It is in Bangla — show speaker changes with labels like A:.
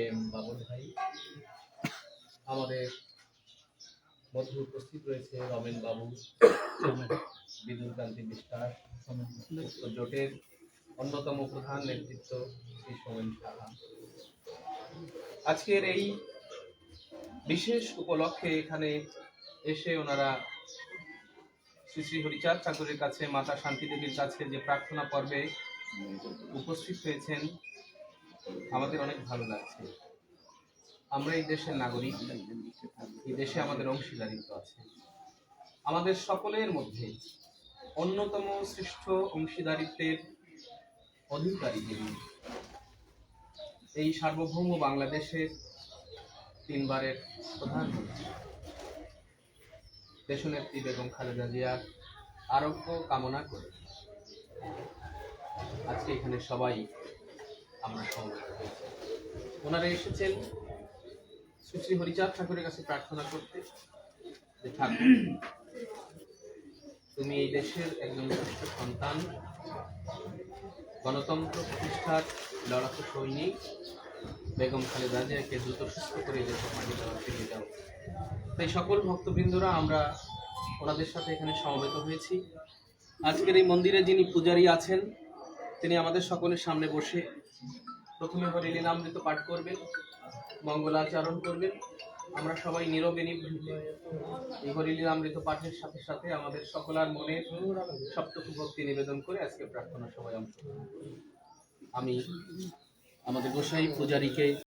A: এম বাবুল ভাই আমাদের মধ্যে উপস্থিত রয়েছে, রমেন বাবু, বিদুর কান্তি বিস্তার জোটের অন্যতম প্রধান নেতৃত্ব শ্রী সোমেন সাহা। আজকের এই বিশেষ উপলক্ষে এখানে এসে ওনারা শ্রী শ্রী হরিচাঁদ ঠাকুরের কাছে, মাতা শান্তি দেবীর কাছে যে প্রার্থনা পর্বে উপস্থিত হয়েছেন আমাদের অনেক ভালো লাগছে। আমরা এই দেশের নাগরিক, এই দেশে আমাদের অংশীদারিত্ব আছে। আমাদের সকলের মধ্যে অন্যতম শ্রেষ্ঠ অংশীদারিত্বের অধিকারী যিনি, এই সার্বভৌম বাংলাদেশের তিনবারের প্রধানমন্ত্রী। দেশনেত্রী বেগম খালেদা জিয়ার আরোগ্য কামনা করে আজকে এখানে সবাই আমরা সমবেত ওনারা এসেছেন শ্রী শ্রী হরিচাঁদ ঠাকুরের কাছে প্রার্থনা করতে। যে ঠাকুর, তুমি এই দেশের একজন সন্তান, গণতন্ত্র প্রতিষ্ঠার লড়াকু সৈনিক, বেগম খালেদা জিয়াকে দ্রুত সুস্থ করে দেশের মাটি দেওয়া ফিরিয়ে দাও তাই সকল ভক্তবৃন্দরা, আমরা ওনাদের সাথে এখানে সমবেত হয়েছি। আজকের এই মন্দিরে যিনি পূজারী আছেন, তিনি আমাদের সকলের সামনে বসে প্রথমে হরিলীলামৃত পাঠ করবেন, মঙ্গলাচরণ করবেন। আমরা সবাই নীরবে নিভৃতে। এই হরিলীলামৃত পাঠের সাথে সাথে আমাদের সকলার মনে সবটুকু ভক্তি নিবেদন করে আজকে প্রার্থনা সবাই আমি আমাদের গোসাই পূজারীকে